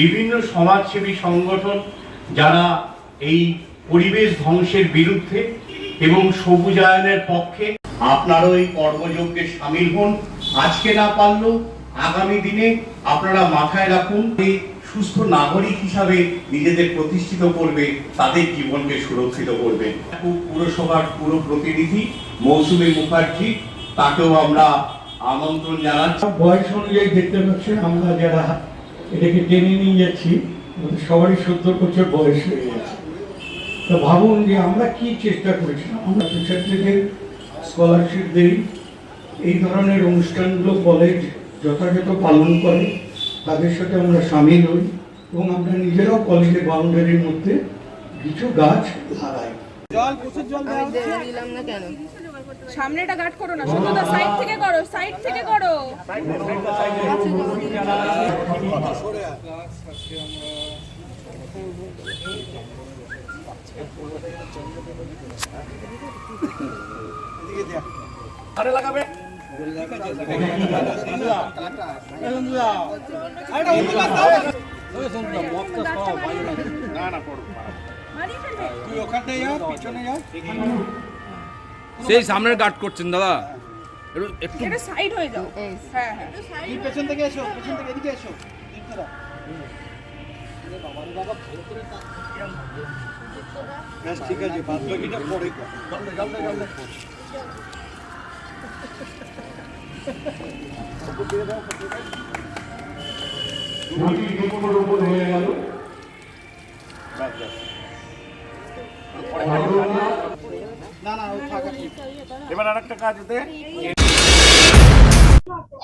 বিভিন্ন সমাজসেবী সংগঠন যারা এই পরিবেশ ধ্বংসের বিরুদ্ধে এবং সবুজায়নের পক্ষে আপনারও এই কর্মযজ্ঞে সামিল হন। আজকে না পারলেও আগামী দিনে আপনারা মাথায় রাখুন এই সুস্থ নাগরিক হিসাবে নিজেদের প্রতিষ্ঠিত করবে, তাদের জীবনকে সুরক্ষিত করবে। পুরসভার পুরো প্রতিনিধি মৌসুমী মুখার্জি, তাকেও আমরা আমন্ত্রণ জানাচ্ছি। বয়স অনুযায়ী দেখতে পাচ্ছেন, আমরা যারা এটাকে টেনে নিয়ে যাচ্ছি আমাদের সবারই সত্তর বছর বয়স হয়ে গেছে। তো ভাবুন যে আমরা কি চেষ্টা করেছিলাম আমরা ছাত্রীদের স্কলারশিপ দিই এই ধরনের অনুষ্ঠানগুলো কলেজ যথাযথ পালন করে তাদের সাথে আমরা সামিল হই এবং আমরা নিজেরাও কলেজের বাউন্ডারির মধ্যে কিছু গাছ লাগাই। জল প্রচুর জল দিলাম না কেন? সামনেটা গার্ড করো না সত্যতা সাইড থেকে করো সাইড থেকে করো। আরে লাগাবে। তুই ওখানটায় যা পিছনে যা সেই সামনের গার্ড করছেন দাদা। একটু- একটু এটা সাইড হয়ে যাও। হ্যাঁ হ্যাঁ। তুই পেছন থেকে এসো পেছন থেকে এদিকে এসো। ঠিক আছে বাদ বাকিটা পরে কর হয়ে গেল।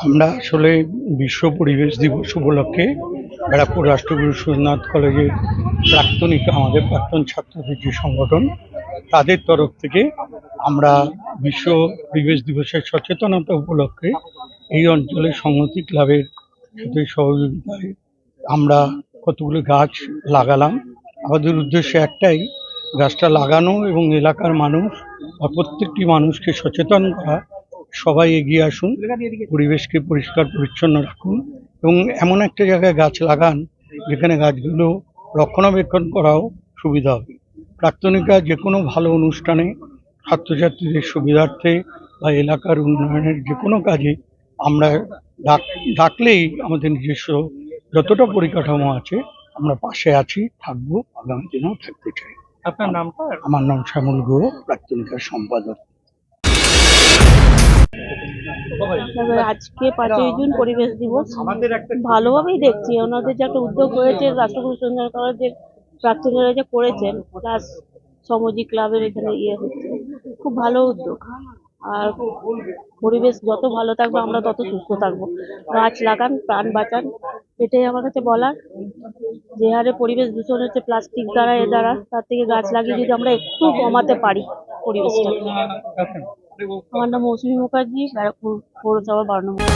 আমরা আসলে বিশ্ব পরিবেশ দিবস উপলক্ষে ব্যারাকপুর রাষ্ট্রগুরু সুরনাথ কলেজের প্রাক্তনিক, আমাদের প্রাক্তন ছাত্রদের যে সংগঠন, তাদের তরফ থেকে আমরা বিশ্ব পরিবেশ দিবসের সচেতনতা উপলক্ষে এই অঞ্চলে সংহতি ক্লাবের সাথে সহযোগিতায় আমরা কতগুলো গাছ লাগালাম। আমাদের উদ্দেশ্য একটাই, গাছটা লাগানো এবং এলাকার মানুষ বা প্রত্যেকটি মানুষকে সচেতন করা, সবাই এগিয়ে আসুন, পরিবেশকে পরিষ্কার, পরিচ্ছন্ন রাখুন এবং এমন একটা জায়গায় গাছ লাগান যেখানে গাছগুলো রক্ষণাবেক্ষণ করাও সুবিধা হবে। প্রাক্তনিকা যে কোনো ভালো অনুষ্ঠানে, ছাত্রছাত্রীদের সুবিধার্থে বা এলাকার উন্নয়নের যে কোনো কাজে আমরা ডাক, ডাকলেই আমাদের নিজস্ব যতটা পরিকাঠামো আছে, আমরা পাশে আছি, থাকব, আগামী দিনেও থাকতে চাই। আপনার নামটা আমার নাম শ্যামল গুহ প্রাক্তনিকার সম্পাদক। আজকে পাঁচই জুন পরিবেশ দিবস। ভালোভাবেই দেখছি ওনাদের যে একটা উদ্যোগ হয়েছে রাষ্ট্রগুরু সুন্দর যে প্রাক্তনীরা যে করেছেন প্লাস সমজি ক্লাবের এখানে ইয়ে হচ্ছে। খুব ভালো উদ্যোগ। আর পরিবেশ যত ভালো থাকবে আমরা তত সুস্থ থাকব। গাছ লাগান প্রাণ বাঁচান এটাই আমার কাছে বলার। যে হারে পরিবেশ দূষণ হচ্ছে প্লাস্টিক দ্বারা এ দ্বারা তার থেকে গাছ লাগিয়ে যদি আমরা একটু কমাতে পারি পরিবেশটা। আমার নাম মৌসুমী মুখার্জি ব্যারাকপুর পৌরসভা বারো নম্বর।